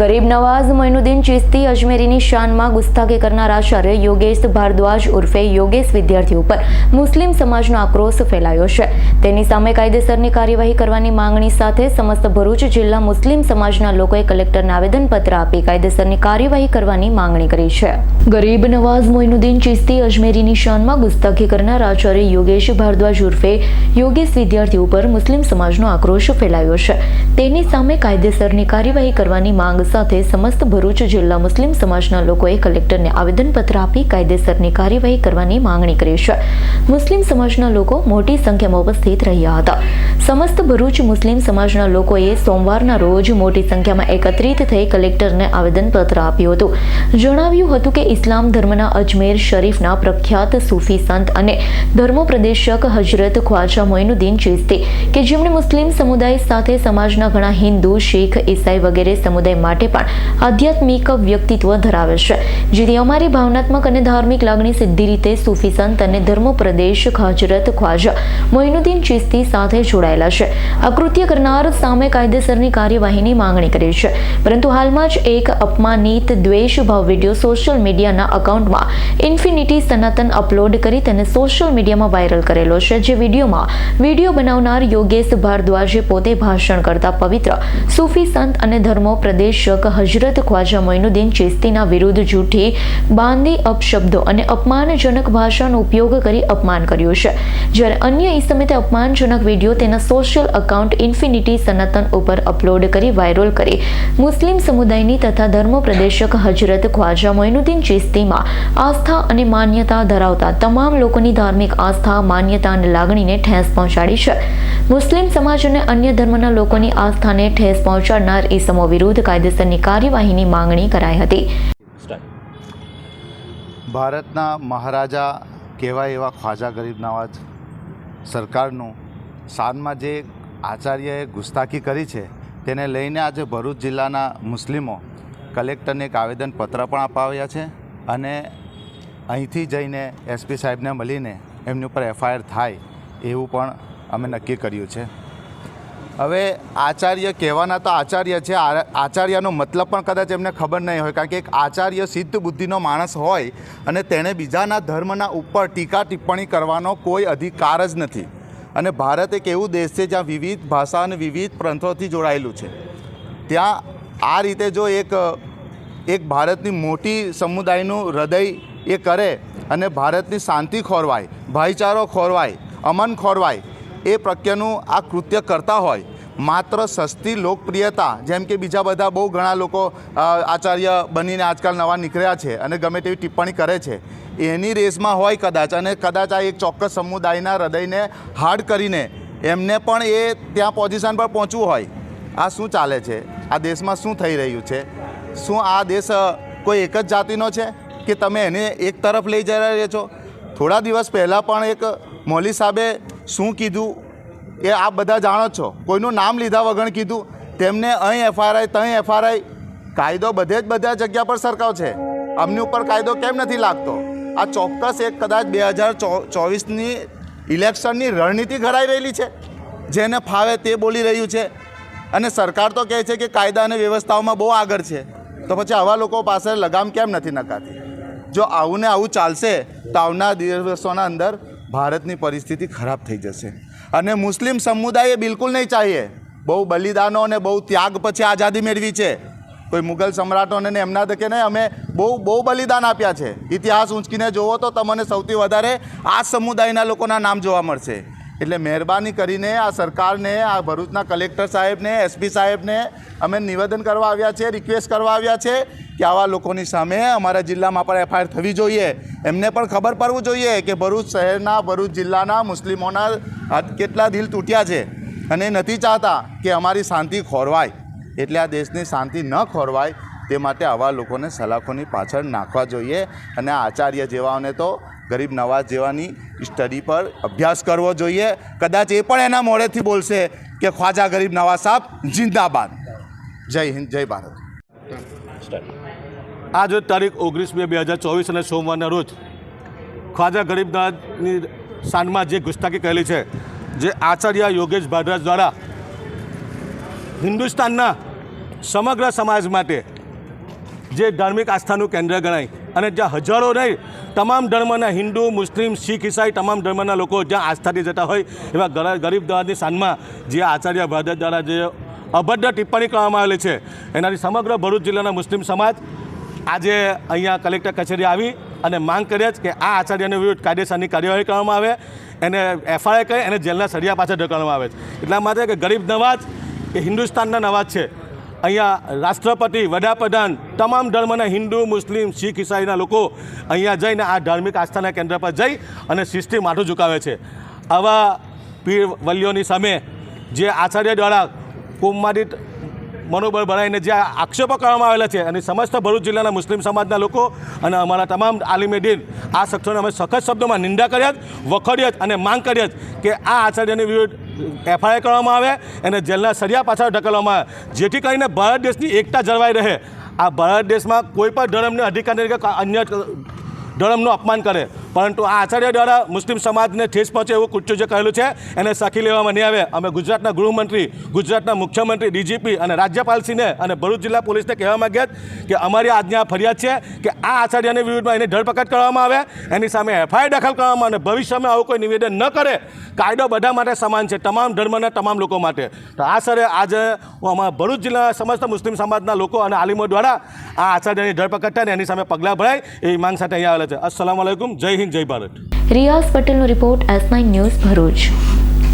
ગરીબ નવાઝ મોઇનુદ્દીન ચિસ્તી અજમેરીની શાનમાં ગુસ્તાખી કરનાર આચાર્ય યોગેશ ભારદ્વાજ ઉર્ફે યોગેશ વિદ્યાર્થી ઉપર મુસ્લિમ સમાજનો આક્રોશ ફેલાયો છે. તેની સામે કાયદેસરની કાર્યવાહી કરવાની માંગણી સાથે સમસ્ત ભરૂચ જિલ્લા મુસ્લિમ સમાજના લોકોએ કલેક્ટરને આવેદનપત્ર આપી કાયદેસરની કાર્યવાહી કરવાની માંગણી કરી છે. ગરીબ નવાઝ મોઇનુદ્દીન ચિસ્તી અજમેરીની શાનમાં ગુસ્તાખી કરનાર આચાર્ય યોગેશ ભારદ્વાજ ઉર્ફે યોગેશ વિદ્યાર્થી ઉપર મુસ્લિમ સમાજનો આક્રોશ ફેલાયો છે. તેની સામે કાયદેસરની કાર્યવાહી કરવાની માંગ સાથે સમસ્ત ભરૂચ જિલ્લા મુસ્લિમ સમાજના લોકોએ કલેક્ટરને આવેદનપત્ર આપી કાયદેસરની કાર્યવાહી કરવાની માંગણી કરી છે. મુસ્લિમ સમાજના લોકો મોટી સંખ્યામાં ઉપસ્થિત રહ્યા હતા. સમસ્ત ભરૂચ મુસ્લિમ સમાજના લોકોએ સોમવારના રોજ મોટી સંખ્યામાં એકત્રિત થઈ કલેક્ટરને આવેદનપત્ર આપ્યું હતું. જણાવ્યું હતું કે ઇસ્લામ ધર્મના અજમેર શરીફના પ્રખ્યાત સૂફી સંત અને ધર્મોપદેશક હજરત ખ્વાજા મોઇનુદ્દીન ચિસ્તી કે જેમણે મુસ્લિમ સમુદાય સાથે સમાજના ઘણા હિન્દુ, શીખ, ઈસાઈ વગેરે સમુદાય માટે પણ આધ્યાત્મિક વ્યક્તિત્વ ધરાવે છે. જેથી અમારી ભાવનાત્મક અને ધાર્મિક લાગણી સીધી રીતે સૂફી સંત અને ધર્મપ્રદેશ હજરત ખ્વાજા મોઇનુદ્દીન ચિસ્તી સાથે જોડાયેલા છે. આ કૃત્ય કરનાર સામે કાયદેસરની કાર્યવાહીની માંગણી કરી છે. પરંતુ હાલમાં જ એક અપમાનિત દ્વેષભાવ વીડિયો સોશિયલ મીડિયાના અકાઉન્ટમાં ઇન્ફિનિટી સનાતન અપલોડ કરી તેને સોશિયલ મીડિયામાં વાયરલ કરેલો છે. જે વિડીયોમાં વીડિયો બનાવનાર યોગેશ ભારદ્વાજે પોતે ભાષણ કરતા પવિત્ર સૂફી સંત અને ધર્મો પ્રદેશક હજરત ખ્વાજા મોઇનુદ્દીન ચિસ્તીના વિરુદ્ધ જૂઠી બાંધી અપશબ્દો અને અપમાનજનક ભાષાનો ઉપયોગ કરી અપમાન કર્યું છે. જ્યારે અન્ય ઇસમે તે અપમાનજનક વીડિયો તેના સોશિયલ અકાઉન્ટ ઇન્ફિનિટી સનાતન ઉપર અપલોડ કરી વાયરલ કરી. મુસ્લિમ સમુદાયની તથા ધર્મ પ્રદેશક હજરત ખ્વાજા મોઇનુદ્દીન ચિસ્તીમાં આસ્થા અને માન્યતા ધરાવતા તમામ લોકોની ધાર્મિક આસ્થા, માન્યતા અને લાગણીને ઠેસ પહોંચાડી છે. મુસ્લિમ સમાજ અને અન્ય ધર્મના લોકોની આસ્થાને ઠેસ પહોંચાડનાર ઇસમો વિરુદ્ધ કાયદેસરની કાર્યવાહીની માંગણી કરાઈ હતી. ભારતના મહારાજા કહેવાય એવા ખ્વાજા ગરીબ નવાજ સરકારનું શાનમાં જે આચાર્યએ ગુસ્તાખી કરી છે, તેને લઈને આજે ભરૂચ જિલ્લાના મુસ્લિમો કલેક્ટરને એક આવેદનપત્ર પણ અપાવ્યા છે અને અહીંથી જઈને એસપી સાહેબને મળીને એમની ઉપર એફઆઈઆર થાય એવું પણ અમે નક્કી કર્યું છે. હવે આચાર્ય કહેવાના તો આચાર્ય છે. આચાર્યનો મતલબ પણ કદાચ એમને ખબર નહીં હોય કારણ કે એક આચાર્ય સિદ્ધ બુદ્ધિનો માણસ હોય અને તેણે બીજાના ધર્મના ઉપર ટીકા ટિપ્પણી કરવાનો કોઈ અધિકાર જ નથી. અને ભારત એક એવું દેશ છે જ્યાં વિવિધ ભાષા અને વિવિધ પ્રાંતોથી જોડાયેલું છે. ત્યાં આ રીતે જો એક એક ભારતની મોટી સમુદાયનું હૃદય એ કરે અને ભારતની શાંતિ ખોરવાય, ભાઈચારો ખોરવાય, અમન ખોરવાય એ પ્રત્યેનું આ કૃત્ય કરતા હોય. માત્ર સસ્તી લોકપ્રિયતા, જેમ કે બીજા બધા બહુ ઘણા લોકો આચાર્ય બનીને આજકાલ નવા નીકળ્યા છે અને ગમે તેવી ટિપ્પણી કરે છે. એની રેસમાં હોય કદાચ અને કદાચ આ એક ચોક્કસ સમુદાયના હૃદયને હાર્ડ કરીને એમને પણ એ ત્યાં પોઝિશન પર પહોંચવું હોય. આ શું ચાલે છે? આ દેશમાં શું થઈ રહ્યું છે? શું આ દેશ કોઈ એક જ જાતિનો છે કે તમે એને એક તરફ લઈ જઈ રહ્યા છો? થોડા દિવસ પહેલાં પણ એક મૌલી સાહેબે શું કીધું? એ આપ બધા જાણો છો. કોઈનું નામ લીધા વગર કીધું. તેમને અહીં એફઆરઆઈ તહીં એફઆરઆઈ કાયદો બધે જ બધા જગ્યા પર સરકાવ છે. અમની ઉપર કાયદો કેમ નથી લાગતો? આ ચોક્કસ એક કદાચ બે હજાર ચોવીસની ઇલેક્શનની રણનીતિ ઘડાઈ રહેલી છે. જેને ફાવે તે બોલી રહ્યું છે. અને સરકાર તો કહે છે કે કાયદા અને વ્યવસ્થાઓમાં બહુ આગળ છે. તો પછી આવા લોકો પાસે લગામ કેમ નથી નકાતી જો આવું ને આવું ચાલશે, તો આવનાર દિવસોના અંદર ભારતની પરિસ્થિતિ ખરાબ થઈ જશે. અને મુસ્લિમ સમુદાયે બિલકુલ નહીં ચાહીએ. બહુ બલિદાનો અને બહુ ત્યાગ પછી આઝાદી મેળવી છે. કોઈ મુગલ સમ્રાટોને એમના તકે નહીં, અમે બહુ બહુ બલિદાન આપ્યા છે. ઇતિહાસ ઊંચકીને જોવો તો તમને સૌથી વધારે આ સમુદાયના લોકોના નામ જોવા મળશે. એટલે મહેરબાની કરીને આ સરકારને, આ ભરૂચના કલેક્ટર સાહેબને, એસપી સાહેબને અમે નિવેદન કરવા આવ્યા છે, રિક્વેસ્ટ કરવા આવ્યા છે કે આવા લોકોની સામે અમારા જિલ્લામાં પણ એફઆઈઆર થવી જોઈએ. એમને પણ ખબર પડવું જોઈએ કે ભરૂચ શહેરના, ભરૂચ જિલ્લાના મુસ્લિમોના કેટલા દિલ તૂટ્યા છે અને નથી ચાહતા કે અમારી શાંતિ ખોરવાય. એટલે આ દેશની શાંતિ ન ખોરવાય તે માટે આવા લોકોને સલાખોની પાછળ નાખવા જોઈએ. અને આચાર્ય જેવાઓને તો ગરીબ નવાઝ જેવાની સ્ટડી પર અભ્યાસ કરવો જોઈએ. કદાચ એ પણ એના મોડેથી બોલશે કે ખ્વાજા ગરીબ નવાઝ સાહેબ, જિંદાબાદ. જય હિન્દ, જય ભારત. આજ તારીખ ઓગણીસ બે બે હજાર ચોવીસ અને સોમવારના રોજ ખ્વાજા ગરીબનાથની શાનમાં જે ગુસ્તાકી કહેલી છે, જે આચાર્ય યોગેશ ભારદ્વાજ દ્વારા હિન્દુસ્તાનના સમગ્ર સમાજ માટે જે ધાર્મિક આસ્થાનું કેન્દ્ર ગણાય અને જ્યાં હજારો નહીં, તમામ ધર્મના હિન્દુ, મુસ્લિમ, શીખ, ઈસાઈ તમામ ધર્મના લોકો જ્યાં આસ્થાથી જતા હોય, એવા ગરીબ દવાની શાનમાં જે આચાર્ય ભાદર દ્વારા જે અભદ્ર ટિપ્પણી કરવામાં આવેલી છે, એનાથી સમગ્ર ભરૂચ જિલ્લાના મુસ્લિમ સમાજ આજે અહીંયા કલેક્ટર કચેરી આવી અને માંગ કરી જ કે આ આચાર્યને વિરુદ્ધ કાયદેસરની કાર્યવાહી કરવામાં આવે, એને એફઆઈઆર કરી એને જેલના સળિયા પાછળ ઢકવામાં આવે છે. એટલા માટે કે ગરીબ નવાજ એ હિન્દુસ્તાનના નવાજ છે. અહીંયા રાષ્ટ્રપતિ, વડાપ્રધાન, તમામ ધર્મના હિન્દુ, મુસ્લિમ, શીખ, ઈસાઈના લોકો અહીંયા જઈને આ ધાર્મિક આસ્થાના કેન્દ્ર પર જઈ અને શિસ્તી માથું ઝુકાવે છે. આવા પીર વલીઓની સામે જે આચાર્ય દ્વારા કુમારિત મનોબળ બનાવીને જે આક્ષેપો કરવામાં આવેલા છે અને સમસ્ત ભરૂચ જિલ્લાના મુસ્લિમ સમાજના લોકો અને અમારા તમામ આલિમે દિન આ શખ્સોને અમે સખત શબ્દોમાં નિંદા કર્યા જ, વખોડ્યા જ અને માંગ કર્યા જ કે આ આચાર્યની વિરુદ્ધ એફઆઈઆર કરવામાં આવે અને જેલના સળિયા પાછળ ઢકલવામાં આવે, જેથી કરીને ભારત દેશની એકતા જળવાઈ રહે. આ ભારત દેશમાં કોઈ પણ ધર્મને અધિકાર અન્ય ધર્મનું અપમાન કરે. પરંતુ આ આચાર્ય દ્વારા મુસ્લિમ સમાજને ઠેસ પહોંચે એવું કૃત્ય જે કહેલું છે. એને સાખી લેવામાં નહીં આવે. અમે ગુજરાતના ગૃહમંત્રી, ગુજરાતના મુખ્યમંત્રી, ડીજીપી અને રાજ્યપાલશ્રીને અને ભરૂચ જિલ્લા પોલીસને કહેવા માગ્યા કે અમારી આજની આ ફરિયાદ છે કે આ આચાર્યની વિરુદ્ધમાં એની ધરપકડ કરવામાં આવે. એની સામે એફઆઈઆર દાખલ કરવામાં અને ભવિષ્યમાં આવું કોઈ નિવેદન ન કરે. કાયદો બધા માટે સમાન છે, તમામ ધર્મના તમામ લોકો માટે. તો આ સરે આજે અમારા ભરૂચ જિલ્લાના સમસ્ત મુસ્લિમ સમાજના લોકો અને આલિમો દ્વારા આ આચાર્યની ધરપકડ થાય એની સામે પગલાં ભરાય એવી માંગ સાથે અહીંયા આવેલા છે. અસલામ આલેકુમ જય હિન્દ જય ભારત. રિયાઝ પટેલનો report S nine news Bharuch.